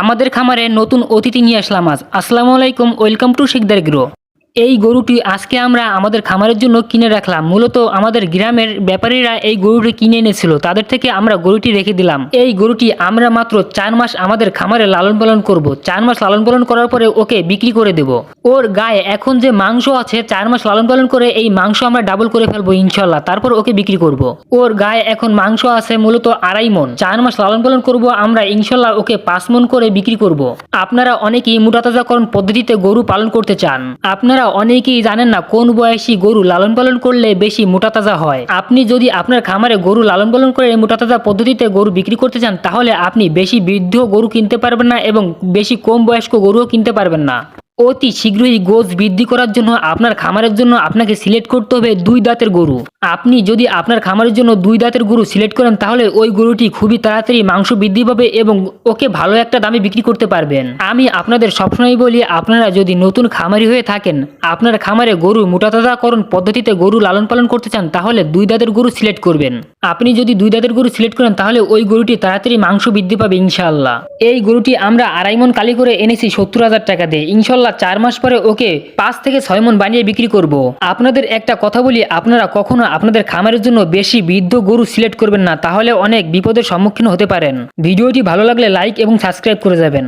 আমাদের খামারে নতুন অতিথি নিয়ে আসলাম আজ। আসসালামু আলাইকুম ওয়েলকাম টু শিকদার গ্রো। এই গরুটি আজকে আমরা আমাদের খামারের জন্য কিনে রাখলাম। মূলত আমাদের গ্রামের ব্যাপারীরা এই গরুটি কিনে এনেছিল। তাদের থেকে আমরা গরুটি রেখে দিলাম। এই গরুটি আমরা মাত্র চার মাস আমাদের খামারে লালন পালন করব। চার মাস লালন পালন করার পরে ওকে বিক্রি করে দেব। ওর গায়ে এখন যে মাংস আছে, চার মাস লালন পালন করে এই মাংস আমরা ডাবল করে ফেলব ইনশাল্লাহ তারপর ওকে বিক্রি করব। ওর গায়ে এখন মাংস আছে মূলত আড়াই মন চার মাস লালন পালন করব আমরা ইনশাল্লাহ ওকে পাঁচ মন করে বিক্রি করব। আপনারা অনেকেই মোটাতাজাকরণ পদ্ধতিতে গরু পালন করতে চান। আপনারা অনেকেই জানেন না কোন বয়সী গরু লালন পালন করলে বেশি মোটা তাজা হয়। আপনি যদি আপনার খামারে গরু লালন পালন করে মোটা তাজা পদ্ধতিতে গরু বিক্রি করতে চান, তাহলে আপনি বেশি বৃদ্ধ গরু কিনতে পারবেন না এবং বেশি কম বয়স্ক গরুও কিনতে পারবেন না। অতি শীঘ্রই গোজ বৃদ্ধি করার জন্য আপনার খামারের জন্য আপনাকে সিলেক্ট করতে হবে দুই দাঁতের গরু। আপনি যদি আপনার খামারের জন্য দুই দাঁতের গরু সিলেক্ট করেন, তাহলে ওই গরুটি খুবই তাড়াতাড়ি মাংস বৃদ্ধি পাবে এবং ওকে ভালো একটা দামে বিক্রি করতে পারবেন। আমি আপনাদের সবসময় বলি, আপনারা যদি নতুন খামারি হয়ে থাকেন, আপনার খামারে গরু মোটাতাজাকরণ পদ্ধতিতে গরু লালন পালন করতে চান, তাহলে দুই দাঁতের গরু সিলেক্ট করবেন। আপনি যদি দুই দাঁতের গরু সিলেক্ট করেন, তাহলে ওই গরুটি তাড়াতাড়ি মাংস বৃদ্ধি পাবে ইনশাআল্লাহ। এই গরুটি আমরা আড়াই মন কালি করে এনেছি সত্তর হাজার টাকা দিয়ে। ইনশাল্লাহ চার মাস পরে ওকে পাঁচ থেকে ছয় মন বানিয়ে বিক্রি করব। আপনাদের একটা কথা বলি, আপনারা কখনো আপনাদের খামারের জন্য বেশি বৃদ্ধ গরু সিলেক্ট করবেন না, তাহলে অনেক বিপদের সম্মুখীন হতে পারেন। ভিডিওটি ভালো লাগলে লাইক এবং সাবস্ক্রাইব করে যাবেন।